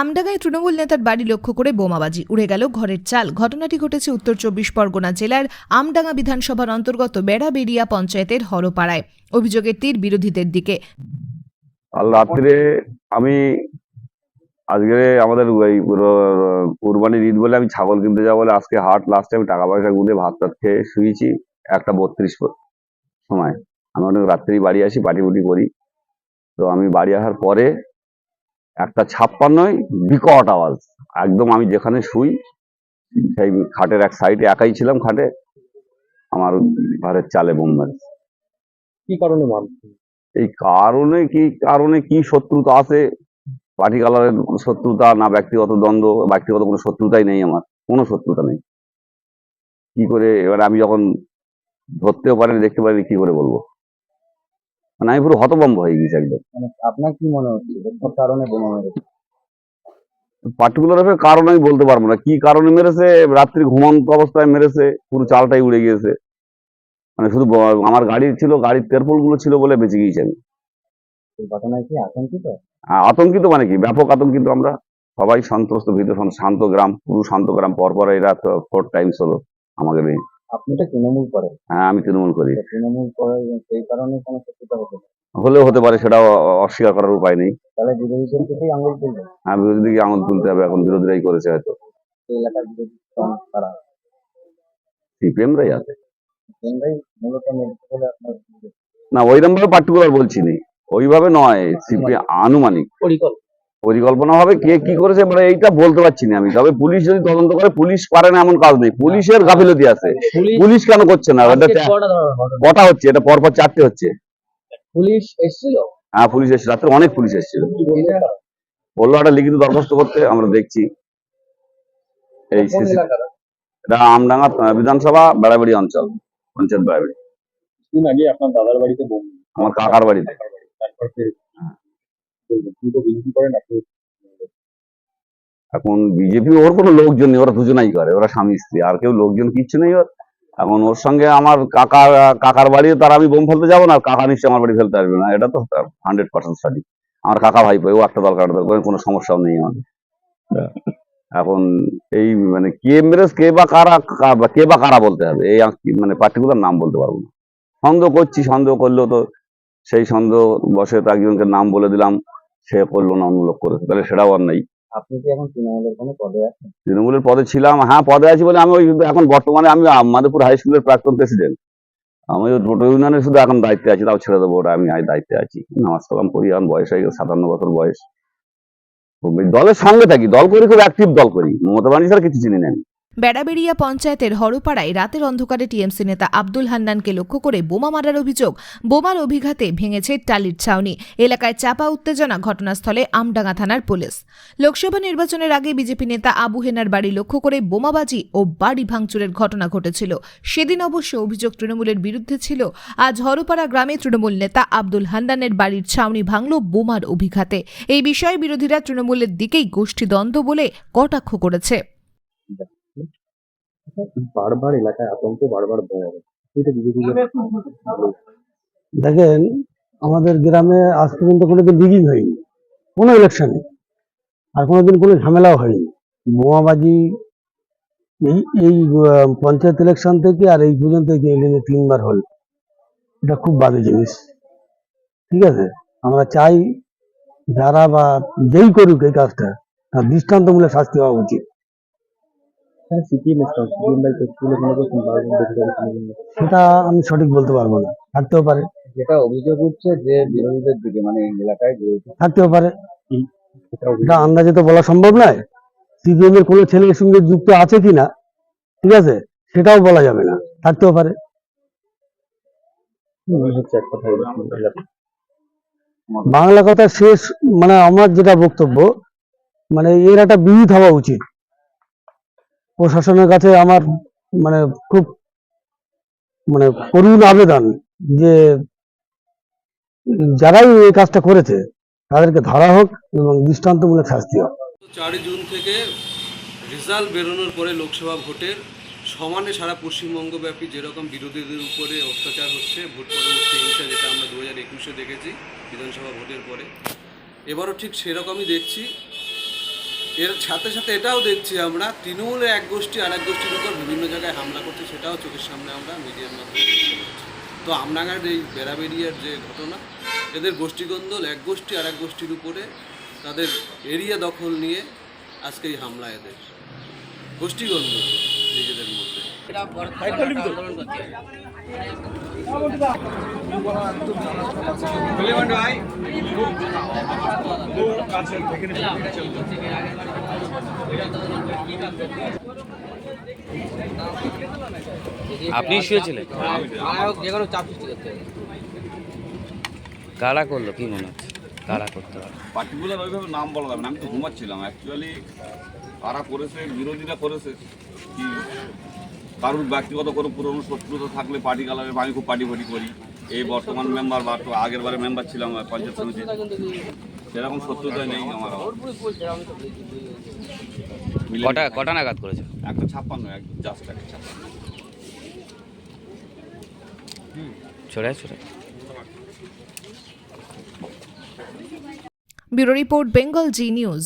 আমডাঙ্গায় তৃণমূল নেতার বাড়ি লক্ষ্য করে বোমাবাজি উড়ে গেল ঘরের চাল। ঘটনাটি ঘটেছে উত্তর চব্বিশ পরগনা জেলার আমডাঙ্গা বিধানসভার অন্তর্গত বেড়াবেড়িয়া পঞ্চায়েতের হরপাড়ায়। অভিযোগের তীর বিরোধীদের দিকে। রাত্রে আমি আজকে আমাদের ওই কুরবানির ঈদ বলে আমি ছাগল কিনতে যাব বলে আজকে হাট লাস্টে আমি টাকা পয়সা গুলে ভাত টাত খেয়ে শুয়েছি একটা বত্রিশ সময়। আমি অনেক রাত্রেই বাড়ি আসি পাটি করি। তো আমি বাড়ি আসার পরে একটা ছাপ্পান্নয় বিকট আওয়াজ। একদম আমি যেখানে শুই সেই খাটের এক সাইডে একাই ছিলাম খাটে আমার ঘরের চালে বোম মারে। কি কারণে মার এই কারণে কি কারণে কি শত্রুতা আছে? পার্টি কালারের শত্রুতা না ব্যক্তিগত দ্বন্দ্ব ব্যক্তিগত কোনো শত্রুতাই নেই আমার কোনো শত্রুতা নেই। কি করে এবার আমি যখন ধরতেও পারিনি দেখতে পারিনি কি করে বলব? মানে আমি পুরো হতভম্ব হয়ে গেছি একদম। মানে আপনার কি মনে হচ্ছে? কারণে বোমা মেরেছে। পার্টিকুলার ভাবে কারণ আমি বলতে পারব না। কি কারণে মেরেছে? রাত্রি ঘুমন্ত অবস্থায় মেরেছে। পুরো চালটাই উড়ে গিয়েছে। মানে শুধু আমার গাড়ি ছিল গাড়ির তেরপোলগুলো ছিল বলে বেঁচে গিয়েছি আমি। আতঙ্কিত? মানে কি? ব্যাপক আতঙ্কিত আমরা। সবাই সন্ত্রস্ত ভীত শান্ত গ্রাম পুরো শান্ত গ্রাম। পরপর এরা ফোর টাইমস হলো আমাকে নিয়ে। আপনি তো তৃণমূল করেন। হ্যাঁ আমি তৃণমূল করি। তৃণমূল করে সেই কারণে কোনো শত্রুতা হতে পারে হলেও হতে পারে সেটাও অস্বীকার করার উপায় নেই। তাহলে বিরোধীদের দিকেই আঙুল তুলবেন হ্যাঁ বিরোধী দিকে আঙুল তুলতে হবে এখন বিরোধীরাই করেছে হয়তো। এই এলাকার বিরোধী তারা। সিপিএমরাই আছে। কেন্দ্রেই মূলত বলে আপনার না ওইরকম ভাবে পার্টিকুলার বলছি নি। ওইভাবে নয় সিপি আনুমানিক। পরিকল্পনা পরিকল্পনা ভাবে কে কি করেছে মানে এইটা বলতে পারছি না আমি। তবে পুলিশ যদি তদন্ত করে পুলিশ পারে না এমন কাজ নেই। পুলিশের গাফিলতি আছে। পুলিশ কেন করছে না? এটা কটা হচ্ছে? এটা পরপর চারটে হচ্ছে। পুলিশ এসেছিল? হ্যাঁ পুলিশ এসেছে রাত্রে অনেক পুলিশ এসেছিল। বলল? একটা লিখিত দরখাস্ত করতে আমরা দেখছি। এই এটা আমডাঙ্গা বিধানসভা বেড়াবাড়ি অঞ্চল পঞ্চায়েত বেড়াবেড়ি আগে আপনার দাদার বাড়িতে আমার কাকার বাড়িতে। তারপর এখন বিজেপি, ওর কোনো লোকজন নেই, ওরা দুজনাই করে, ওরা স্বামী স্ত্রী, আর কেউ লোকজন কিচ্ছু নেই ওর। এখন ওর সঙ্গে আমার কাকা, কাকার বাড়ি, তার আমি বোম ফেলতে যাব না কাকা নিশ্চয়ই আমার বাড়ি ফেলতে আসবে না, এটা তো হান্ড্রেড পার্সেন্ট স্টাডি আমার কাকা ভাইপো ও একটা দরকার দরকার কোনো সমস্যাও নেই আমার এখন এই মানে কে মেরেজ কে বা কারা, কে বা কারা বলতে হবে, এই মানে পার্টিকুলার নাম বলতে পারব না। সন্দেহ করছি, সন্দেহ করলেও তো সেই সন্দেহ বসে তো একজনকে নাম বলে দিলাম সে করল না অন্য লোক করেছে। তাহলে সেটাও আর নেই। আপনি কি এখন তৃণমূলের কোনো পদে আছেন? তৃণমূলের পদে ছিলাম। হ্যাঁ পদে আছি বলে আমি ওই এখন বর্তমানে আমি মাধবপুর হাই স্কুলের প্রাক্তন প্রেসিডেন্ট। আমি ওই টোটো ইউনিয়নের শুধু এখন দায়িত্বে আছি তাও ছেড়ে দেবো ওটা। আমি আজ দায়িত্বে আছি। নামাজ কালাম করি এখন বয়স হয়ে গেছে সাতান্ন বছর বয়স। দলের সঙ্গে থাকি দল করি খুব অ্যাক্টিভ দল করি। মমতা বাণী স্যার কিছু চিনি না আমি। বেড়াবেড়িয়া পঞ্চায়েতের হরপাড়ায় রাতের অন্ধকারে টিএমসি নেতা আব্দুল হান্নানকে লক্ষ্য করে বোমা মারার অভিযোগ। বোমার অভিঘাতে ভেঙেছে টালির ছাউনি। এলাকায় চাপা উত্তেজনা ঘটনাস্থলে আমডাঙ্গা থানার পুলিশ। লোকসভা নির্বাচনের আগে বিজেপি নেতা আবু হেনার বাড়ি লক্ষ্য করে বোমাবাজি ও বাড়ি ভাঙচুরের ঘটনা ঘটেছিল। সেদিন অবশ্য অভিযোগ তৃণমূলের বিরুদ্ধে ছিল। আজ হরপাড়া গ্রামে তৃণমূল নেতা আব্দুল হান্নানের বাড়ির ছাউনি ভাঙল বোমার অভিঘাতে। এই বিষয়ে বিরোধীরা তৃণমূলের দিকেই গোষ্ঠীদ্বন্দ্ব বলে কটাক্ষ করেছে। বারবার এলাকায় আতঙ্ক বারবার বোমা এটা বিজেপি দেখেন আমাদের গ্রামে আজ পর্যন্ত কোনোদিন রিগিং হয়নি। কোনো ইলেকশনে আর কোনোদিন কোনো ঝামেলাও হয়নি। বোমাবাজি এই এই পঞ্চায়েত ইলেকশন থেকে আর এই পর্যন্ত তিনবার হল। এটা খুব বাজে জিনিস। ঠিক আছে? আমরা চাই যারা বা যেই করুক এই কাজটা তার দৃষ্টান্তমূলক শাস্তি হওয়া উচিত। সেটা আমি সঠিক বলতে পারব না থাকতেও পারে। যেটা অভিযোগ উঠছে যে বিরোধীদের দিকে মানে এলাকায় থাকতেও পারে। এটা আন্দাজে তো বলা সম্ভব নয় সিপিএম এর কোনো ছেলের সঙ্গে যুক্ত আছে কিনা ঠিক আছে? সেটাও বলা যাবে না থাকতেও পারে। হচ্ছে এক কথা বাংলা কথা শেষ মানে আমার যেটা বক্তব্য মানে এর একটা বিহিত হওয়া উচিত। প্রশাসনের কাছে আমার মানে খুব মানে করুণ আবেদন যে যারাই এই কাজটা করেছে, তাদেরকে ধরা হোক এবং দৃষ্টান্তমূলক শাস্তি হোক। চার জুন থেকে রেজাল্ট বেরোনোর পরে লোকসভা ভোটের সমানে সারা পশ্চিমবঙ্গব্যাপী যেরকম বিরোধীদের উপরে অত্যাচার হচ্ছে, ভোট পরবর্তী হিংসা যেটা আমরা দু হাজার একুশে দেখেছি বিধানসভা ভোটের পরে, এবারও ঠিক সেরকমই দেখছি। এর সাথে সাথে এটাও দেখছি আমরা, তৃণমূলের এক গোষ্ঠী আর এক গোষ্ঠীর উপর বিভিন্ন জায়গায় হামলা করছে, সেটাও চোখের সামনে আমরা মিডিয়ার মাধ্যমে তো আমনাগার এই বেড়াবেড়িয়ার যে ঘটনা, এদের গোষ্ঠীগন্দল এক গোষ্ঠী আর এক গোষ্ঠীর উপরে তাদের এরিয়া দখল নিয়ে আজকে এই হামলা এদের গোষ্ঠীগন্দল নিজেদের মধ্যে। আপনি শুয়েছিলেন? কারা করল? কি মনে হচ্ছে? কারা করতে পারে পার্টিকুলার ওইভাবে নাম বলা যাবে না আমি তো ঘুমাচ্ছিলাম। অ্যাকচুয়ালি কারা করেছে বিরোধীরা করেছে কি কারোর ব্যক্তিগত কোনো পুরনো শত্রুতা থাকলে পার্টি কালারে আমি খুব পার্টি ফাটি করি। এই বর্তমান মেম্বার বা তো আগের বারে মেম্বার ছিলাম পঞ্চায়েত সমিতির সেরকম শত্রুতা নেই আমার কটা কটা নাগাদ করেছে? একটা ছাপ্পান্ন এক জাস্ট একটা ছাপ্পান্ন। ছড়ে ছড়ে bureau report Bengal Zee news.